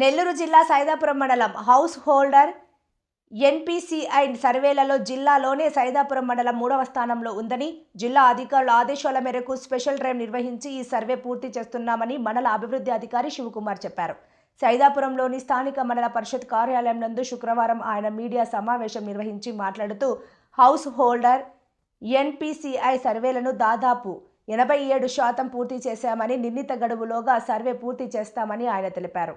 నెల్లూరు జిల్లా సైదాపురం మండలం house holder NPCI సర్వేలలో జిల్లాలోనే సైదాపురం మండలం మూడవ స్థానంలో ఉందని జిల్లా అధికారుల ఆదేశాల మేరకు స్పెషల్ డ్రైవ్ నిర్వహించి ఈ సర్వే పూర్తి చేస్తున్నామని మండల అభివృద్ధి అధికారి శివకుమార్ చెప్పారు. సైదాపురంలోని స్థానిక మండల పరిషత్ కార్యాలయం నందు శుక్రవారం ఆయన మీడియా సమావేశం నిర్వహించి మాట్లాడుతూ హౌస్ హోల్డర్ ఎన్పిసిఐ సర్వేలను దాదాపు ఎనభై ఏడు శాతం పూర్తి చేశామని నిర్ణీత గడువులోగా సర్వే పూర్తి చేస్తామని ఆయన తెలిపారు.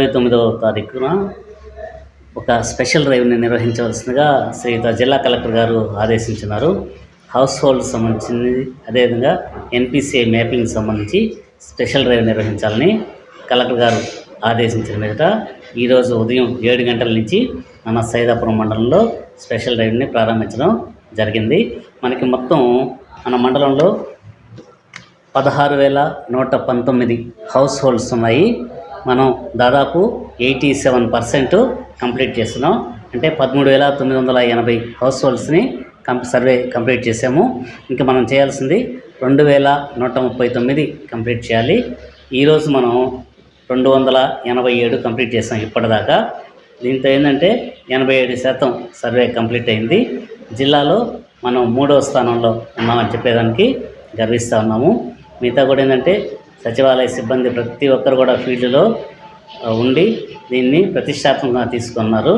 ఇరవై తొమ్మిదవ తారీఖున ఒక స్పెషల్ డ్రైవ్ని నిర్వహించవలసిందిగా శ్రీయుత జిల్లా కలెక్టర్ గారు ఆదేశించినారు. హౌస్ హోల్డ్ సంబంధించింది అదేవిధంగా ఎన్పిసిఐ మ్యాపింగ్ సంబంధించి స్పెషల్ డ్రైవ్ నిర్వహించాలని కలెక్టర్ గారు ఆదేశించిన మీదట ఈరోజు ఉదయం ఏడు గంటల నుంచి మన సైదాపురం మండలంలో స్పెషల్ డ్రైవ్ని ప్రారంభించడం జరిగింది. మనకి మొత్తం మన మండలంలో పదహారు వేల నూట పంతొమ్మిది హౌస్ హోల్డ్స్ ఉన్నాయి. మనం దాదాపు ఎయిటీ సెవెన్ పర్సెంట్ కంప్లీట్ చేస్తున్నాం. అంటే పదమూడు వేల తొమ్మిది వందల ఎనభై హౌస్ హోల్డ్స్ని కం సర్వే కంప్లీట్ చేసాము ఇంకా మనం చేయాల్సింది రెండు వేల నూట ముప్పై తొమ్మిది కంప్లీట్ చేయాలి. ఈరోజు మనం రెండు వందల ఎనభై ఏడు కంప్లీట్ చేసాం ఇప్పటిదాకా. దీంతో ఏంటంటే ఎనభై ఏడు శాతం సర్వే కంప్లీట్ అయింది. జిల్లాలో మనం మూడవ స్థానంలో ఉన్నామని చెప్పేదానికి గర్విస్తూ ఉన్నాము. మిగతా కూడా ఏంటంటే సచివాలయ సిబ్బంది ప్రతి ఒక్కరు కూడా ఫీల్డ్లో ఉండి దీన్ని ప్రతిష్టాత్మకంగా తీసుకున్నారు.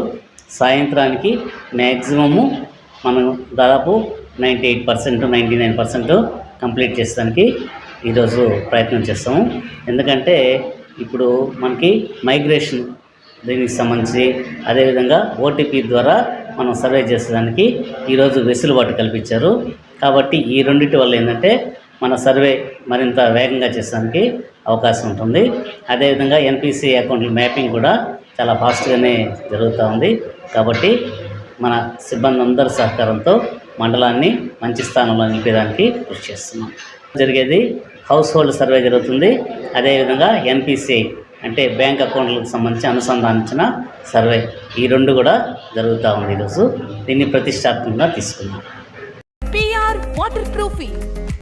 సాయంత్రానికి మ్యాక్సిమము మనం దాదాపు ninety eight percent ninety nine percent complete చేసడానికి ఈరోజు ప్రయత్నం చేస్తాము. ఎందుకంటే ఇప్పుడు మనకి మైగ్రేషన్ దీనికి సంబంధించి అదేవిధంగా ఓటీపీ ద్వారా మనం సర్వే చేసేదానికి ఈరోజు వెసులుబాటు కల్పించారు. కాబట్టి ఈ రెండింటి వల్ల ఏంటంటే మన సర్వే మరింత వేగంగా చేసడానికి అవకాశం ఉంటుంది. అదేవిధంగా ఎన్పిసి అకౌంట్ల మ్యాపింగ్ కూడా చాలా ఫాస్ట్గానే జరుగుతూ ఉంది. కాబట్టి మన సిబ్బంది అందరి సహకారంతో మండలాన్ని మంచి స్థానంలో నిలిపేదానికి కృషి చేస్తున్నాం. జరిగేది హౌస్ హోల్డ్ సర్వే జరుగుతుంది. అదేవిధంగా ఎన్పిసిఐ అంటే బ్యాంక్ అకౌంట్లకు సంబంధించి అనుసంధానించిన సర్వే ఈ రెండు కూడా జరుగుతూ ఉంది ఈరోజు. దీన్ని ప్రతిష్టాత్మకంగా తీసుకున్నాం. PR water proofing